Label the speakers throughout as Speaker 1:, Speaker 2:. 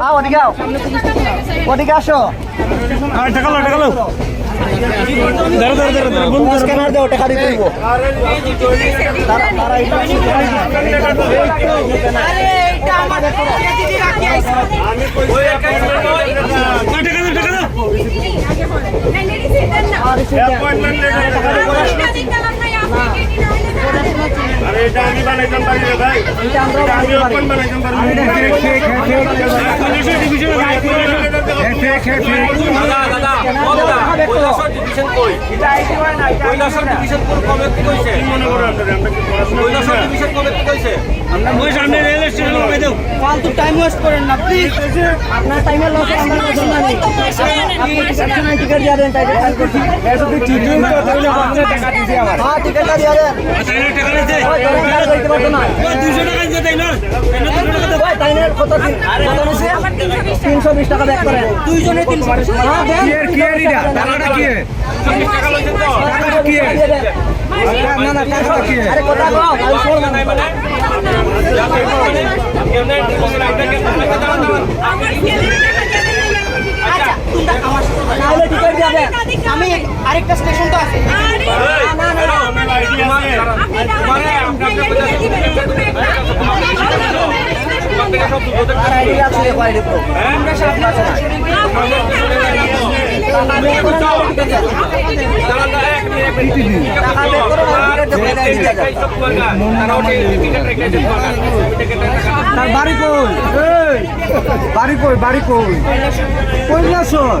Speaker 1: আও ওদিকে আও। ওদিকে আসো।
Speaker 2: টাকা লো টাকা লো দাঁড়া দাঁড়া দাঁড়া দাঁড়া
Speaker 1: তোমার স্ক্যানার দাও টাকা দিয়ে দেবো তারা এটা
Speaker 2: টাকা দাও টাকা দাও
Speaker 3: আরে এটা আমি বানাইতাম পারি রে ভাই
Speaker 1: এটা আমরা
Speaker 3: এটা আমি ওপেন বানাইতাম পারি
Speaker 2: কৈলাসর ডিভিশন
Speaker 4: দাদা দাদা কৈলাসর ডিভিশন কই কৈলাসর ডিভিশন কোন কবে কি কইছে
Speaker 3: মনে করো আপনারা আমরা কি পড়াশোনা
Speaker 4: কৈলাসর ডিভিশন কবে কি কইছে
Speaker 2: ওই সামনে রেল স্টেশন লাগাই দাও
Speaker 1: ফালতু টাইম ওয়েস্ট করেন না প্লিজ আপনার টাইমের লস আমরা পছন্দ নেই। আপনি টিকিট টিকিট দিয়ে দেন টাইটেল ফাইল করছি হ্যাঁ টিকিটটা দিয়ে দেন।
Speaker 2: টাকা নিতে
Speaker 1: ওই ধরেন কাজ করতে পারতো না।
Speaker 2: ওই 200 টাকা দিতে তাই না? তাই না? 200 টাকা দাও
Speaker 1: ওই টাইমের কত দিন? কত নিছে তিনশো বিশ টাকা। ব্যাক করেন। দুইজনে তিনশো হ্যাঁ দেন।
Speaker 2: টাকাটা কি
Speaker 4: টাকা লইছেন তো?
Speaker 1: টাকাটা কি না না টাকাটা কি আরে কথা কও আমি শুনব না
Speaker 4: মানে কেমনে বলছেন আপনাকে
Speaker 1: নাহলে টিকিট দিয়ে দেন আমি আরেকটা স্টেশন তো আছে না না না
Speaker 3: আমার আইডি আছে
Speaker 1: আর আইডি আছে দেখো আইডি প্রো টাকা বের করে নাও টিকিট দেন টাকা বের করে নাও টিকিট দেন আইডি দিয়ে দেন
Speaker 5: তার বাড়ি কই বাড়ি কই বাড়ি কই কৈলাসর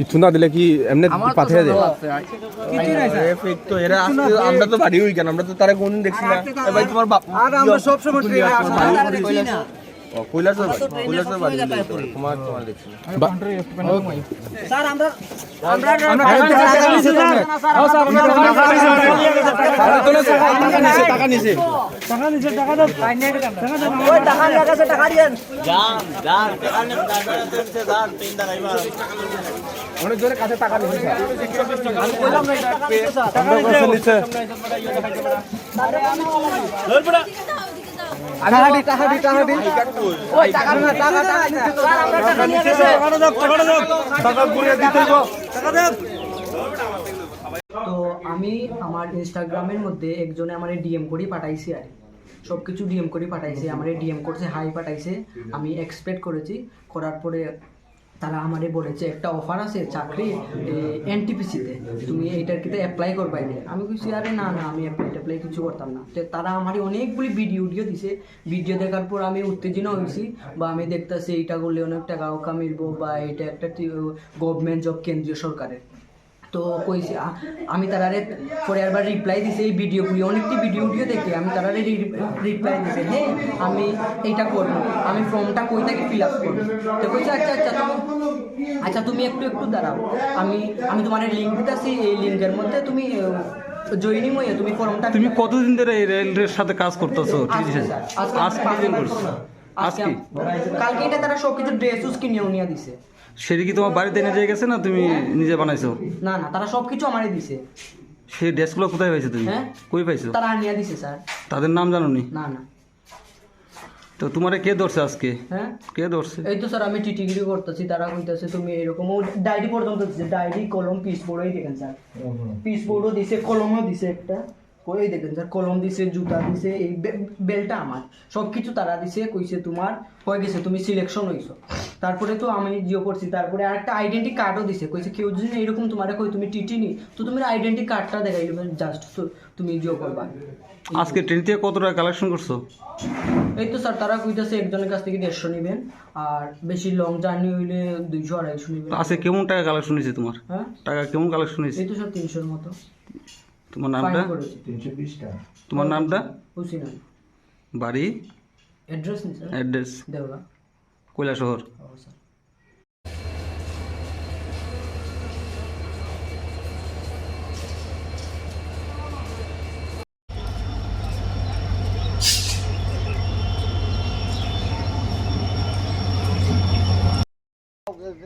Speaker 6: কিছু না দিলে কি এমনি পাঠিয়ে যায়? তো এরা আমরা তো বাড়ি হই কেন? আমরা তো তারা কোনদিন দেখছি না। ভাই তোমার বাপ
Speaker 5: আর আমরা সব সময়
Speaker 6: বাড়ি কৈলাসের বাড়ি তোমার তোমার দেখছি না
Speaker 1: স্যার আমরা আমরা
Speaker 5: টাকা নিছে তো
Speaker 6: টাকা নিছে
Speaker 1: ওই টাকা লাগাছে টাকা দিয়েন
Speaker 6: অনেক জোরে কাছে টাকা নিছে
Speaker 1: আমি কইলাম না টাকা দিতে স্যার
Speaker 6: টাকা নিছে
Speaker 5: টাকা দি টাকা দি টাকা দি।
Speaker 1: ওই টাকা না টাকা টাকা স্যার আমরা টাকা নিয়ে গেছে
Speaker 3: টাকা ঘুরে দিতে গো
Speaker 7: তো আমি আমার ইনস্টাগ্রামের মধ্যে একজনে আমার ডিএম করে পাঠাইছি আর সব কিছু ডিএম করে পাঠাইছে আমার ডিএম করছে হাই পাঠাইছে। আমি এক্সপেক্ট করেছি করার পরে তারা আমারে বলেছে, একটা অফার আছে চাকরি এনটিপিসিতে তুমি এইটার কিতে অ্যাপ্লাই করবাই না আমি কিছু আরে না না, আমি অ্যাপ্লাই ট্যাপ্লাই কিছু করতাম না। তো তারা আমারে অনেকগুলি ভিডিও ভিডিও দিছে। ভিডিও দেখার পর আমি উত্তেজনা হয়েছি বা আমি দেখতেছি এইটা করলে অনেক টাকাও কামিলবো বা এটা একটা গভর্নমেন্ট জব কেন্দ্রীয় সরকারের। তো কইছি আমি তারারে পরে একবার রিপ্লাই দিছে এই ভিডিওগুলি অনেকটি ভিডিও ভিডিও দেখে আমি তারারে রিপ্লাই দিছে হ্যাঁ আমি এইটা করব আমি ফর্মটা কই থেকে ফিল আপ করব? তো কইছে আচ্ছা আচ্ছা তুমি আচ্ছা তুমি একটু একটু দাঁড়াও আমি আমি তোমার লিঙ্ক দিতেছি এই লিঙ্কের মধ্যে তুমি জয়েনিং হয়ে তুমি ফর্মটা
Speaker 8: তুমি কতদিন ধরে এই রেলের সাথে কাজ করতেছো
Speaker 7: আজকে স্যার, আজকে
Speaker 8: দিন করছ
Speaker 7: আজকে
Speaker 8: আজকে
Speaker 7: কালকে এটা তারা সব কিছু ড্রেস উস কিনেও নিয়ে দিছে।
Speaker 8: সেটা কি তোমার বাড়িতে এনে দিয়ে গেছে না তুমি নিজে বানাইছো?
Speaker 7: না না তারা সব কিছু আমারই দিছে।
Speaker 8: সেই ড্রেসগুলো কোথায় পাইছো তুমি?
Speaker 7: হ্যাঁ?
Speaker 8: কই পাইছো?
Speaker 7: তারা নিয়ে দিছে স্যার।
Speaker 8: তাদের নাম জানো নি
Speaker 7: না। না
Speaker 8: তো তোমারে কে ধরছে আজকে?
Speaker 7: হ্যাঁ?
Speaker 8: কে ধরছে?
Speaker 7: এই তো স্যার আমি টিটিগিরি করতেছি তারা কইতাছে তুমি এরকম ডায়েরি পর্যন্ত দিছে ডায়েরি কলম পিস বোর্ডই দেখেন স্যার। পিস বোর্ডও দিছে কলমও দিছে একটা। ওই দেখেন স্যার কলম দিছে জুতা দিছে এই বেলটা আমার। সব কিছু তারা দিছে কইছে তোমার হয়ে গেছে তুমি সিলেকশন হইছো। তারপরে তো আমি জিও করছি তারপরে আরেকটা আইডেন্টি কার্ডও দিছে কইছে কেউ যদি এরকম তোমার কই তুমি টিটি নি তো তুমি আইডেন্টি কার্ডটা দেখাই জাস্ট তুমি জিও করবা।
Speaker 8: আজকে ট্রেন থেকে কত টাকা কালেকশন করছ?
Speaker 7: এই তো স্যার তারা কইতাছে একজনের কাছ থেকে দেড়শো নেবেন আর বেশি লং জার্নি হইলে দুইশো আড়াইশো নেবেন।
Speaker 8: আজকে কেমন টাকা কালেকশন হয়েছে তোমার?
Speaker 7: হ্যাঁ?
Speaker 8: টাকা কেমন কালেকশন হয়েছে
Speaker 7: এই তো স্যার তিনশোর মতো।
Speaker 8: তোমার নামটা? তোমার নামটা?
Speaker 7: হুসিনা।
Speaker 8: বাড়ি?
Speaker 7: অ্যাড্রেস নি
Speaker 8: অ্যাড্রেস কৈলা শহর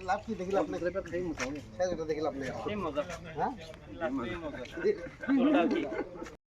Speaker 5: লাভ কি দেখিলে আপনাকে সেই খাই মুখাও দেখিলে আপনি।